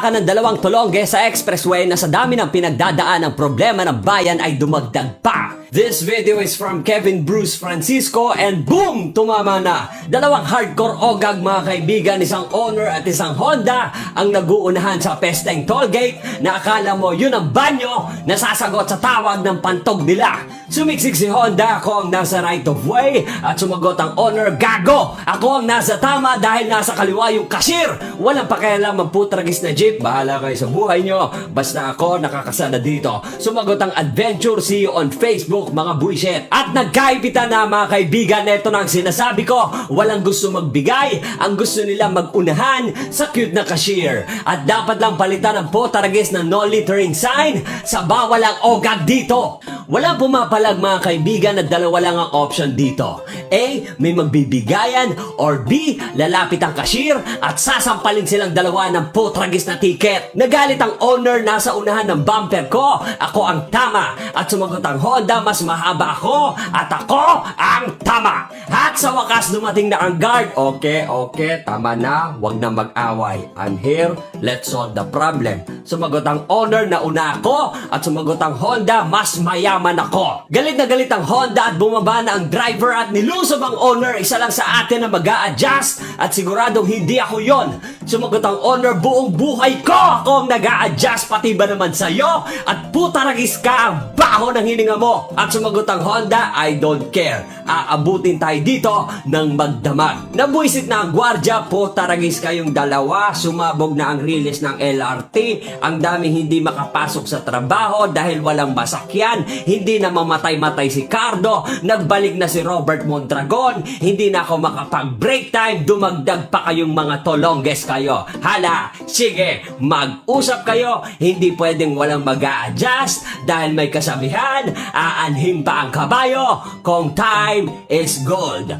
Bakbakan ng dalawang tulongge sa expressway na sa dami ng pinagdadaan ng problema ng bayan ay dumagdag pa. This video is from Kevin Bruce Francisco and boom! Tumama na! Dalawang hardcore ogag mga kaibigan, isang Honor at isang Honda ang naguunahan sa Pesteng Tollgate na akala mo yun ang banyo na sasagot sa tawag ng pantog nila. Sumiksik si Honda, ako ang nasa right of way at sumagot ang Honor, gago! Ako ang nasa tama dahil nasa kaliwa yung cashier! Walang pakialam ang putragis na jeep, bahala kayo sa buhay nyo. Basta ako nakakasana dito. Sumagot ang Adventure CEO on Facebook, mga bullshit. At nagkaipitan na mga kaibigan, ito na ang sinasabi ko. Walang gusto magbigay, ang gusto nila magunahan sa cute na cashier. At dapat lang palitan ang putragis na no littering sign sa bawal ang ogag dito. Walang pumapalag mga kaibigan na dalawa lang ang option dito. A. May magbibigayan or B. Lalapit ang cashier at sasampalin silang dalawa ng putragis na ticket. Nagalit ang owner nasa unahan ng bumper ko. Ako ang tama. At sumagot ang Honda mas mahaba ako at ako ang tama. At sa wakas dumating na ang guard. Okay, okay, tama na. Huwag na mag-away. I'm here. Let's solve the problem. Sumagot ang owner na una ako at sumagot ang Honda mas mayaman ako. Galit na galit ang Honda at bumaba na ang driver at nilusob ang owner. Isa lang sa atin na mag adjust at siguradong hindi ako yon. Sumagot ang owner buong buhay ko ako ang nag adjust pati ba naman sa'yo at putaragis ka ang baho ng hininga mo. At sumagot ang Honda, I don't care. Aabutin tayo dito ng magdamag. Nabuisit na ang gwardya, putaragis kayong dalawa. Sumabog na ang release ng LRT. Ang daming hindi makapasok sa trabaho dahil walang masakyan. Hindi na mamatay-matay si Cardo. Nagbalik na si Robert Mondragon. Hindi na ako makapag-break time. Dumagdag pa kayong mga tolongges kayo. Hala, sige, mag-usap kayo. Hindi pwedeng walang mag adjust dahil may kasabihan, aanhin pa ang kabayo kung time is gold.